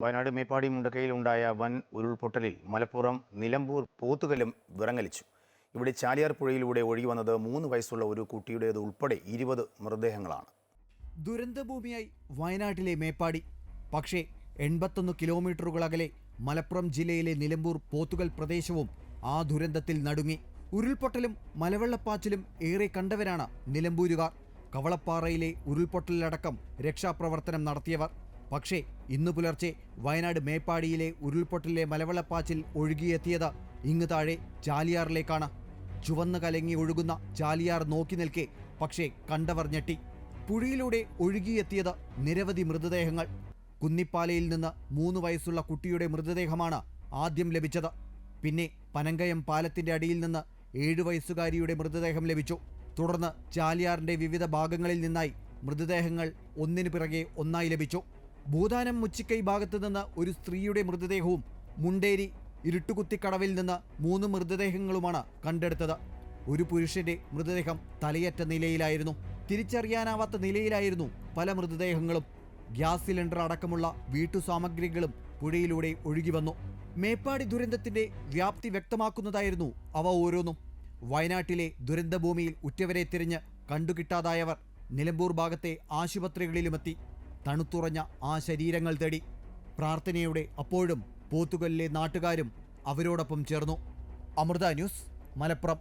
വയനാട് മേപ്പാടി മുണ്ടക്കയിൽ ഉണ്ടായ വൻ ഉരുൾപൊട്ടലിൽ മലപ്പുറം നിലമ്പൂർ പോത്തുകല്ലും വിറങ്ങലിച്ചു. ഇവിടെ ചാലിയാർ പുഴയിലൂടെ ഒഴുകി വന്നത് മൂന്ന് വയസ്സുള്ള ഒരു കുട്ടിയുടേത് ഉൾപ്പെടെ ഇരുപത് മൃതദേഹങ്ങളാണ്. ദുരന്തഭൂമിയായി വയനാട്ടിലെ മേപ്പാടി. പക്ഷേ എൺപത്തൊന്ന് കിലോമീറ്ററുകൾ അകലെ മലപ്പുറം ജില്ലയിലെ നിലമ്പൂർ പോത്തുകൽ പ്രദേശവും ആ ദുരന്തത്തിൽ നടുങ്ങി. ഉരുൾപൊട്ടലും മലവെള്ളപ്പാച്ചിലും ഏറെ കണ്ടവരാണ് നിലമ്പൂരുകാർ. കവളപ്പാറയിലെ ഉരുൾപൊട്ടലിലടക്കം രക്ഷാപ്രവർത്തനം നടത്തിയവർ. പക്ഷേ ഇന്നു പുലർച്ചെ വയനാട് മേപ്പാടിയിലെ ഉരുൾപൊട്ടലിലെ മലവെള്ളപ്പാച്ചിൽ ഒഴുകിയെത്തിയത് ഇങ്ങ് താഴെ ചാലിയാറിലേക്കാണ്. ചുവന്ന കലങ്ങി ഒഴുകുന്ന ചാലിയാർ നോക്കി നിൽക്കെ പക്ഷേ കണ്ടവർ ഞെട്ടി. പുഴയിലൂടെ ഒഴുകിയെത്തിയത് നിരവധി മൃതദേഹങ്ങൾ. കുന്നിപ്പാലയിൽ നിന്ന് മൂന്ന് വയസ്സുള്ള കുട്ടിയുടെ മൃതദേഹമാണ് ആദ്യം ലഭിച്ചത്. പിന്നെ പനങ്കയം പാലത്തിന്റെ അടിയിൽ നിന്ന് ഏഴു വയസ്സുകാരിയുടെ മൃതദേഹം ലഭിച്ചു. തുടർന്ന് ചാലിയാറിന്റെ വിവിധ ഭാഗങ്ങളിൽ നിന്നായി മൃതദേഹങ്ങൾ ഒന്നിനു പിറകെ ഒന്നായി ലഭിച്ചു. ഭൂതാനം മുച്ചിക്കൈ ഭാഗത്തു നിന്ന് ഒരു സ്ത്രീയുടെ മൃതദേഹവും മുണ്ടേരി ഇരുട്ടുകുത്തിക്കടവിൽ നിന്ന് മൂന്ന് മൃതദേഹങ്ങളുമാണ് കണ്ടെടുത്തത്. ഒരു പുരുഷന്റെ മൃതദേഹം തലയറ്റ നിലയിലായിരുന്നു. തിരിച്ചറിയാനാവാത്ത നിലയിലായിരുന്നു പല മൃതദേഹങ്ങളും. ഗ്യാസ് സിലിണ്ടർ അടക്കമുള്ള വീട്ടു സാമഗ്രികളും പുഴയിലൂടെ ഒഴുകി വന്നു. മേപ്പാടി ദുരന്തത്തിന്റെ വ്യാപ്തി വ്യക്തമാക്കുന്നതായിരുന്നു അവ ഓരോന്നും. വയനാട്ടിലെ ദുരന്തഭൂമിയിൽ ഉറ്റവരെ തിരിഞ്ഞ് കണ്ടുകിട്ടാതായവർ നിലമ്പൂർ ഭാഗത്തെ ആശുപത്രികളിലുമെത്തി. തണുത്തുറഞ്ഞ ആ ശരീരങ്ങൾ തേടി. പ്രാർത്ഥനയുടെ അപ്പോഴും പോത്തുകല്ലിലെ നാട്ടുകാരും അവരോടൊപ്പം ചേർന്നു. അമൃത ന്യൂസ് മലപ്പുറം.